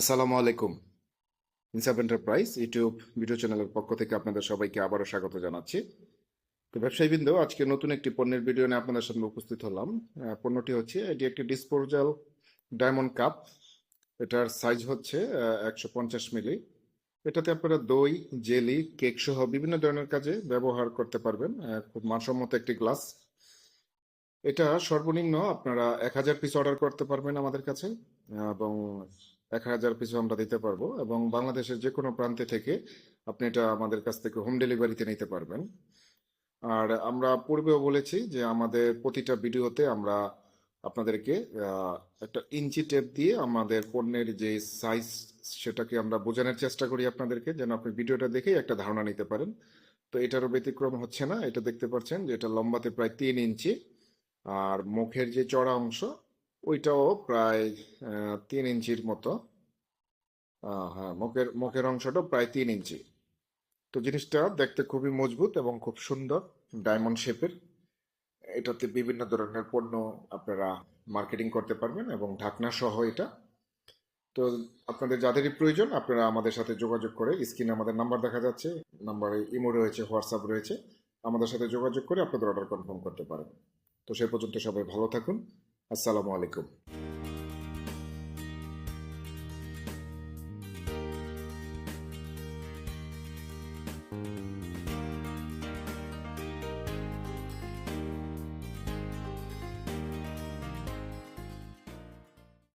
আসসালামু আলাইকুম। ইনসাফ এন্টারপ্রাইজ ইউটিউব ভিডিও চ্যানেলের পক্ষ থেকে আপনাদের সবাইকে আবারও স্বাগত জানাচ্ছি। তো ব্যবসায়ীবৃন্দ, আজকে নতুন একটি পণ্যের ভিডিও নিয়ে আপনাদের সামনে উপস্থিত হলাম। পণ্যটি হচ্ছে, এটি একটি ডিসপোজাল ডায়মন্ড কাপ এটার সাইজ হচ্ছে একশো পঞ্চাশ মিলি। এটাতে আপনারা দই, জেলি, কেক সহ বিভিন্ন ধরনের কাজে ব্যবহার করতে পারবেন খুব মানসম্মত একটি গ্লাস এটা সর্বনিম্ন আপনারা এক হাজার পিস অর্ডার করতে পারবেন আমাদের কাছে এবং এক হাজার পিছু আমরা দিতে পারব এবং বাংলাদেশের যে কোনো প্রান্তে থেকে আপনি এটা আমাদের কাছ থেকে হোম ডেলিভারিতে নিতে পারবেন। আর আমরা পূর্বেও বলেছি যে আমাদের প্রতিটা ভিডিওতে আমরা আপনাদেরকে একটা ইঞ্চি টেপ দিয়ে আমাদের পণ্যের যে সাইজ সেটাকে আমরা বোঝানোর চেষ্টা করি আপনাদেরকে, যেন আপনি ভিডিওটা দেখেই একটা ধারণা নিতে পারেন। তো এটারও ব্যতিক্রম হচ্ছে না, এটা দেখতে পাচ্ছেন যে এটা লম্বাতে প্রায় তিন ইঞ্চি। আর মুখের যে চড়া অংশ, ওইটাও প্রায় তিন ইঞ্চির মতো। হ্যাঁ মুখের মুখের অংশটা প্রায় তিন ইঞ্চি। তো জিনিসটা দেখতে খুবই মজবুত এবং খুব সুন্দর, ডায়মন্ড শেপের। এটাতে বিভিন্ন ধরনের পণ্য আপনারা মার্কেটিং করতে পারবেন এবং ঢাকনা সহ এটা। তো আপনাদের যাদেরই প্রয়োজন, আপনারা আমাদের সাথে যোগাযোগ করে, স্ক্রিনে আমাদের নাম্বার দেখা যাচ্ছে, নাম্বারে ইমো রয়েছে, হোয়াটসঅ্যাপ রয়েছে, আমাদের সাথে যোগাযোগ করে আপনাদের অর্ডার কনফার্ম করতে পারেন। তো সে পর্যন্ত সবাই ভালো থাকুন। আসসালামু আলাইকুম।